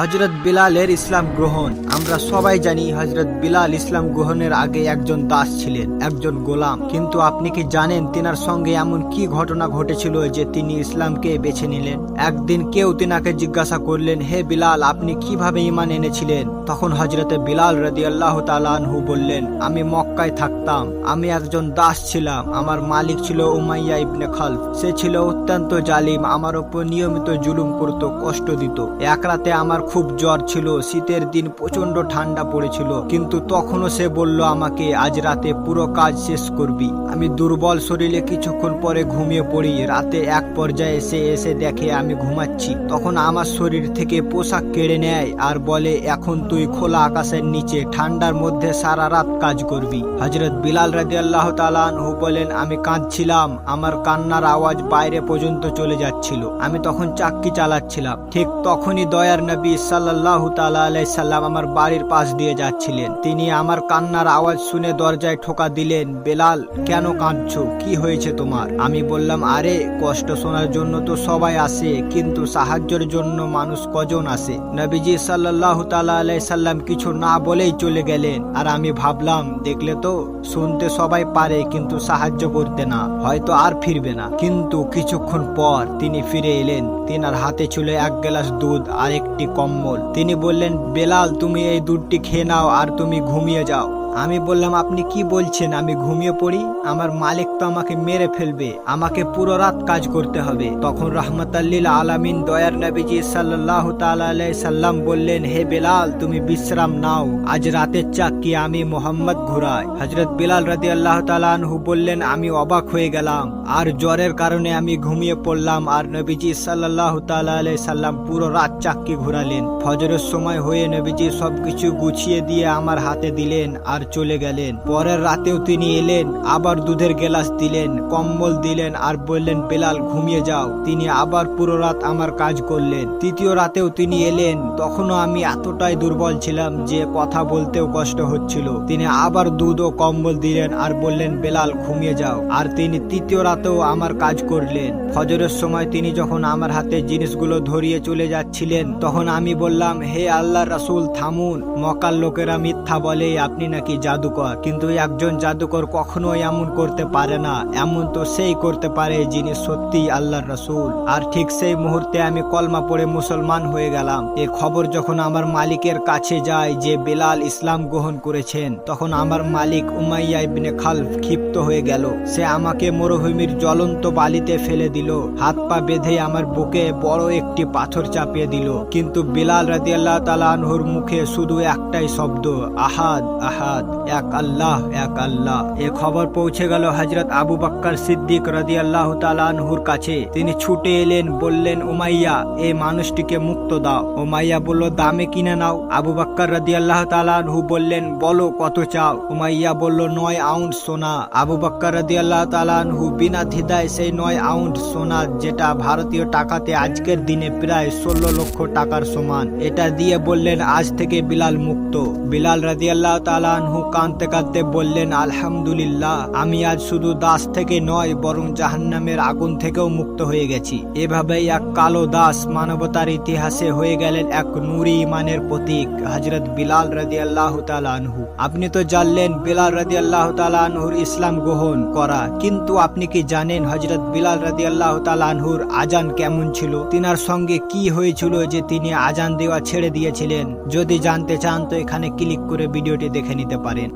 হজরত বিলালের ইসলাম গ্রহণ। আমরা সবাই জানি হজরত বিলাল ইসলাম গ্রহণের আগে একজন দাস ছিলেন, একজন গোলাম। কিন্তু আপনি কি জানেন তিনার সঙ্গে এমন কি ঘটনা ঘটেছিল যে তিনি ইসলামকে বেছে নিলেন? একদিন কেউ তিনাকে জিজ্ঞাসা করলেন, হে বিলাল, আপনি কীভাবে ইমান এনেছিলেন? তখন হজরতে বিলাল রদি আল্লাহ তালানহু বললেন, আমি মক্কায় থাকতাম। আমি একজন দাস ছিলাম। আমার মালিক ছিল উমাইয়া ইবনে খালফ। সে ছিল অত্যন্ত জালিম। আমার ওপর নিয়মিত জুলুম করত, কষ্ট দিত। এক রাতে আমার খুব জ্বর ছিল, শীতের দিন প্রচণ্ড ঠান্ডা পড়েছিল। কিন্তু তখনও সে বলল আমাকে, আজ রাতে পুরো কাজ শেষ করবি। আমি দুর্বল শরীরে কিছুক্ষণ পরে ঘুমিয়ে পড়ি। রাতে এক পর্যায়ে সে এসে দেখে আমি ঘুমাচ্ছি। তখন আমার শরীর থেকে পোশাক কেড়ে নেয় আর বলে, এখন তুই খোলা আকাশের নিচে ঠান্ডার মধ্যে সারা রাত কাজ করবি। হজরত বিলাল রাজি আল্লাহ তালানহু বলেন, আমি কাঁদছিলাম। আমার কান্নার আওয়াজ বাইরে পর্যন্ত চলে যাচ্ছিল। আমি তখন চাক্কি চালাচ্ছিলাম। ঠিক তখনই দয়ার নবী সাল্লাহ সাল্লাম আমার বাড়ির পাশ দিয়ে যাচ্ছিলেন। তিনি আমার কান্নার আওয়াজ শুনে দরজায় ঠোকা দিলেন, বেলাল, কেন কাঁদছো? কি হয়েছে তোমার? আমি বললাম, আরে, কষ্ট শোনার জন্য তো সবাই আসে, কিন্তু সাহায্যের জন্য মানুষ কজন আসে? নবীজি সাল্লাহ সাল্লাম কিছু না বলেই চলে গেলেন। আর আমি ভাবলাম, দেখলে তো শুনতে সবাই পারে, কিন্তু সাহায্য করতে না, হয়তো আর ফিরবে না। কিন্তু কিছুক্ষণ পর তিনি ফিরে এলেন। তিনার হাতে ছিল এক গ্লাস দুধ আর একটি কম্বল। তিনি বললেন বেলাল তুমি এই দুধটি খেয়ে নাও আর তুমি ঘুমিয়ে যাও। আমি বললাম, আপনি কি বলছেন? আমি ঘুমিয়ে পড়ি। আমার মালিক তো আমাকে মেরে ফেলবে। আমাকে পুরো রাত কাজ করতে হবে। তখন রহমতাল্লিল আলামিন দয়ার নবীজি সাল্লাহ সাল্লাম বললেন, হে বেলাল, তুমি বিশ্রাম নাও। আজ রাতের চাকরি আমি মোহাম্মদ ঘুরাই। হজরত বিলাল রাজি আল্লাহ তালানহু বললেন, আমি অবাক হয়ে গেলাম। আর জ্বরের কারণে আমি ঘুমিয়ে পড়লাম। আর নবীজি সাল্লাহ তালাই সাল্লাম পুরো রাত চাক্কি ঘুরালেন। ফজরের সময় হয়ে নবীজি সবকিছু গুছিয়ে দিয়ে আমার হাতে দিলেন। আর চলে গেলেন। পরের রাতেও তিনি এলেন, আবার দুধের গেলাস দিলেন, কম্বল দিলেন আর বললেন, বেলাল, ঘুমিয়ে যাও। তিনি আবার পুরো রাত আমার কাজ করলেন। তৃতীয় রাতেও তিনি এলেন। তখনও আমি এতটাই দুর্বল ছিলাম যে কথা বলতেও কষ্ট হচ্ছিল। তিনি আবার দুধ ও কম্বল দিলেন আর বললেন, বেলাল, ঘুমিয়ে যাও। আর তিনি তৃতীয় রাতেও আমার কাজ করলেন। ফজরের সময় তিনি যখন আমার হাতে জিনিসগুলো ধরিয়ে চলে যাচ্ছিলেন, তখন আমি বললাম, হে আল্লাহ রাসূল, থামুন। মকার লোকেরা মিথ্যা বলে, আপনি নাকি জাদুকর? কিন্তু একজন জাদুকর কখনোই এমন করতে পারে না। এমন তো সেই করতে পারে যিনি সত্যি আল্লাহর রসুল। আর ঠিক সেই মুহূর্তে আমি কলমা পড়ে মুসলমান হয়ে গেলাম। এ খবর যখন আমার মালিকের কাছে যায় যে বেলাল ইসলাম গ্রহণ করেছেন, তখন আমার মালিক উমাইয়া ইবনে খালফ ক্ষিপ্ত হয়ে গেল। সে আমাকে মরুভূমির জ্বলন্ত বালিতে ফেলে দিল। হাত পা বেঁধে আমার বুকে বড় একটি পাথর চাপিয়ে দিল। কিন্তু বিলাল রাদিয়াল্লাহ তাআলা আনহুর মুখে শুধু একটাই শব্দ, আহাদ আহাদ। এক আল্লাহ এক আল্লাহ। এ খবর পৌঁছে গেল হজরত আবু বাক্কার সিদ্দিক। রাদি আল্লাহ তালানহুর কাছে। তিনি ছুটে এলেন, বললেন, উমাইয়া এই মানুষটিকে মুক্ত দাও। উমাইয়া বলল, দামে কিনে নাও। আবু বাক্কার রাদি আল্লাহ তালানহু বললেন, বলো, কত চাও? উমাইয়া বলল, নয় আউন্ড সোনা। আবু বাক্কার রাদি আল্লাহ তালানহু বিনা ধিদায় সেই নয় আউন্ড সোনা, যেটা ভারতীয় টাকাতে আজকের দিনে প্রায় ষোলো লক্ষ টাকার সমান। এটা দিয়ে বললেন, আজ থেকে বিলাল মুক্ত। বিলাল রাদি আল্লাহ তালানহু কাঁদতে কাঁদতে বললেন, আলহামদুলিল্লাহ, আমি আজ শুধু দাস থেকে নয় বরং জাহান্নামের আগুন থেকেও মুক্ত হয়ে গেছি। এভাবেই এক কালো দাস মানবতার ইতিহাসে হয়ে গেলেন এক নুরি ইমানের প্রতীক হজরত বিলাল রাদি আল্লাহ তালানহু আপনি তো জানলেন বিলাল রাদি আল্লাহ তালানহুর ইসলাম গ্রহণ করা, কিন্তু আপনি কি জানেন হজরত বিলাল রাদি আল্লাহ তালানহুর আজান কেমন ছিল? তিনার সঙ্গে কি হয়েছিল যে তিনি আজান দেওয়া ছেড়ে দিয়েছিলেন? যদি জানতে চান তো এখানে ক্লিক করে ভিডিওটি দেখে নিতে পারেন।